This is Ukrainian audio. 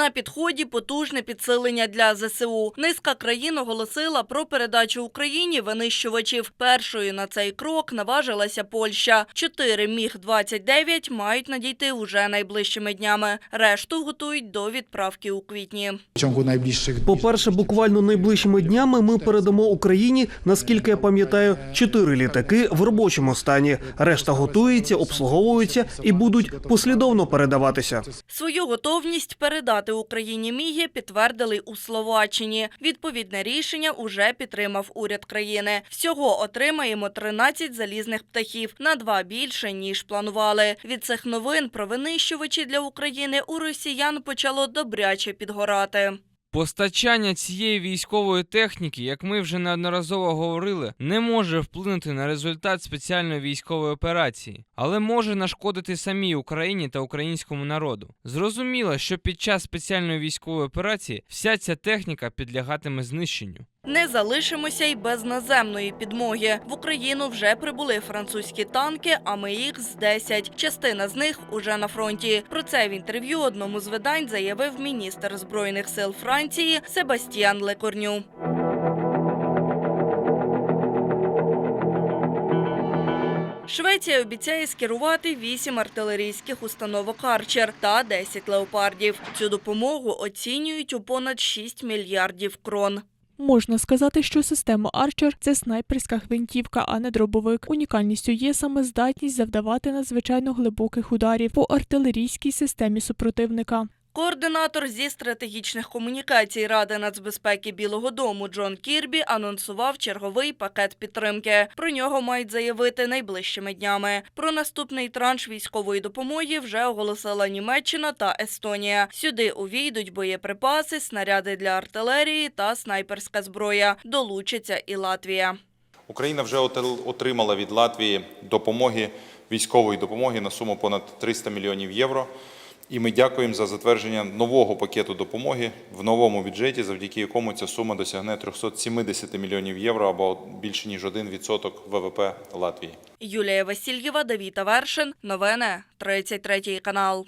На підході потужне підсилення для ЗСУ. Низка країн оголосила про передачу Україні винищувачів. Першою на цей крок наважилася Польща. Чотири міг-29 мають надійти уже найближчими днями. Решту готують до відправки у квітні. W ciągu. По-перше, буквально найближчими днями ми передамо Україні, наскільки я пам'ятаю, чотири літаки в робочому стані. Решта готується, обслуговуються і будуть послідовно передаватися. Свою готовність передати Україні міги підтвердили у Словаччині. Відповідне рішення уже підтримав уряд країни. Всього отримаємо 13 залізних птахів на два більше ніж планували. Від цих новин про винищувачі для України у росіян почало добряче підгорати. Постачання цієї військової техніки, як ми вже неодноразово говорили, не може вплинути на результат спеціальної військової операції, але може нашкодити самій Україні та українському народу. Зрозуміло, що під час спеціальної військової операції вся ця техніка підлягатиме знищенню. Не залишимося й без наземної підмоги. В Україну вже прибули французькі танки, а ми їх з 10. Частина з них уже на фронті. Про це в інтерв'ю одному з видань заявив міністр збройних сил Франції Себастьян Лекорню. Швеція обіцяє скерувати 8 артилерійських установок «Арчер» та 10 леопардів. Цю допомогу оцінюють у понад 6 мільярдів крон. Можна сказати, що система Арчер це снайперська гвинтівка, а не дробовик. Унікальністю є саме здатність завдавати надзвичайно глибоких ударів по артилерійській системі супротивника. Координатор зі стратегічних комунікацій Ради нацбезпеки Білого Дому Джон Кірбі анонсував черговий пакет підтримки. Про нього мають заявити найближчими днями. Про наступний транш військової допомоги вже оголосила Німеччина та Естонія. Сюди увійдуть боєприпаси, снаряди для артилерії та снайперська зброя. Долучиться і Латвія. Україна вже отримала від Латвії допомоги, військової допомоги на суму понад 300 мільйонів євро. І ми дякуємо за затвердження нового пакету допомоги в новому бюджеті, завдяки якому ця сума досягне 370 мільйонів євро або більше ніж 1% ВВП Латвії. Юлія Васильєва, Давіта Вершин. Новини 33 канал.